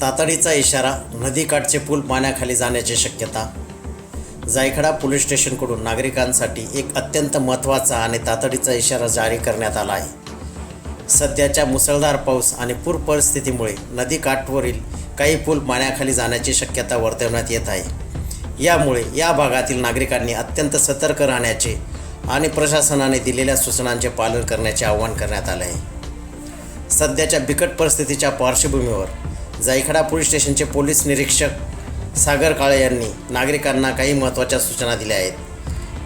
तातडीचा इशारा नदीकाठचे पूल पाण्याखाली जाण्याची शक्यता. जायखडा पोलीस स्टेशनकडून नागरिकांसाठी एक अत्यंत महत्त्वाचा आणि तातडीचा इशारा जारी करण्यात आला आहे. सध्याच्या मुसळधार पाऊस आणि पूर परिस्थितीमुळे नदीकाठवरील काही पूल पाण्याखाली जाण्याची शक्यता वर्तवण्यात येत आहे. यामुळे या भागातील नागरिकांनी अत्यंत सतर्क राहण्याचे आणि प्रशासनाने दिलेल्या सूचनांचे पालन करण्याचे आवाहन करण्यात आले आहे. सध्याच्या बिकट परिस्थितीच्या पार्श्वभूमीवर जायखडा पोलीस स्टेशनचे पोलीस निरीक्षक सागर काळे यांनी नागरिकांना काही महत्त्वाच्या सूचना दिल्या आहेत.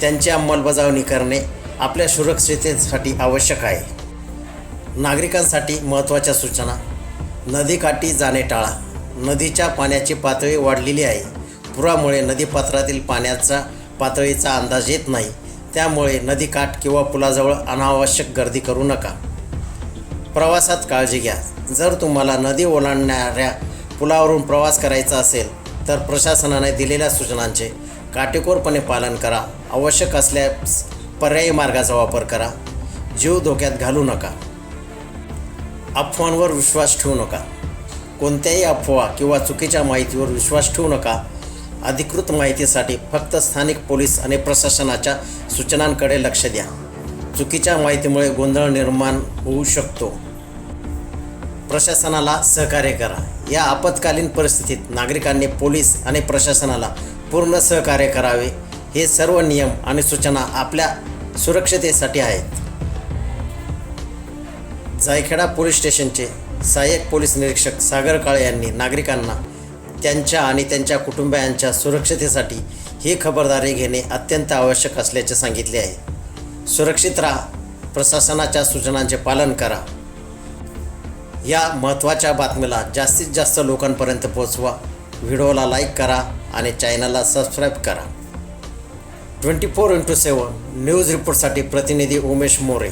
त्यांची अंमलबजावणी करणे आपल्या सुरक्षिततेसाठी आवश्यक आहे. नागरिकांसाठी महत्त्वाच्या सूचना नदीकाठी जाणे टाळा नदीच्या पाण्याची पातळी वाढलेली आहे. पुरामुळे नदीपात्रातील पाण्याचा पातळीचा अंदाज येत नाही. त्यामुळे नदीकाठ किंवा पुलाजवळ अनावश्यक गर्दी करू नका. प्रवासात काळजी घ्या. जर तुम्हाला नदी ओलांडणाऱ्या पुलावरून प्रवास करायचा असेल तर प्रशासनाने दिलेल्या सूचनांचे काटेकोरपणे पालन करा. आवश्यक असल्यास पर्यायी मार्गाचा वापर करा. जीव धोक्यात घालू नका. अफवांवर विश्वास ठेवू नका. कोणत्याही अफवा किंवा चुकीच्या माहितीवर विश्वास ठेवू नका. अधिकृत माहितीसाठी फक्त स्थानिक पोलीस आणि प्रशासनाच्या सूचनांकडे लक्ष द्या. चुकीच्या माहितीमुळे गोंधळ निर्माण होऊ शकतो. प्रशासनाला सहकार्य करा. या आपत्कालीन परिस्थितीत नागरिकांनी पोलीस आणि प्रशासनाला पूर्ण सहकार्य करावे. हे सर्व नियम आणि सूचना आपल्या सुरक्षतेसाठी आहेत. जायखेडा पोलीस स्टेशनचे सहाय्यक पोलीस निरीक्षक सागर काळे यांनी नागरिकांना त्यांच्या आणि त्यांच्या कुटुंबियांच्या सुरक्षतेसाठी ही खबरदारी घेणे अत्यंत आवश्यक असल्याचे सांगितले आहे. सुरक्षित राहा. प्रशासनाच्या सूचनांचे पालन करा. या महत्त्वाच्या बातमीला जास्तीत जास्त लोकांपर्यंत पोहोचवा. व्हिडिओला लाईक करा आणि चॅनलला सबस्क्राईब करा. Twenty four into seven news रिपोर्टसाठी प्रतिनिधी उमेश मोरे.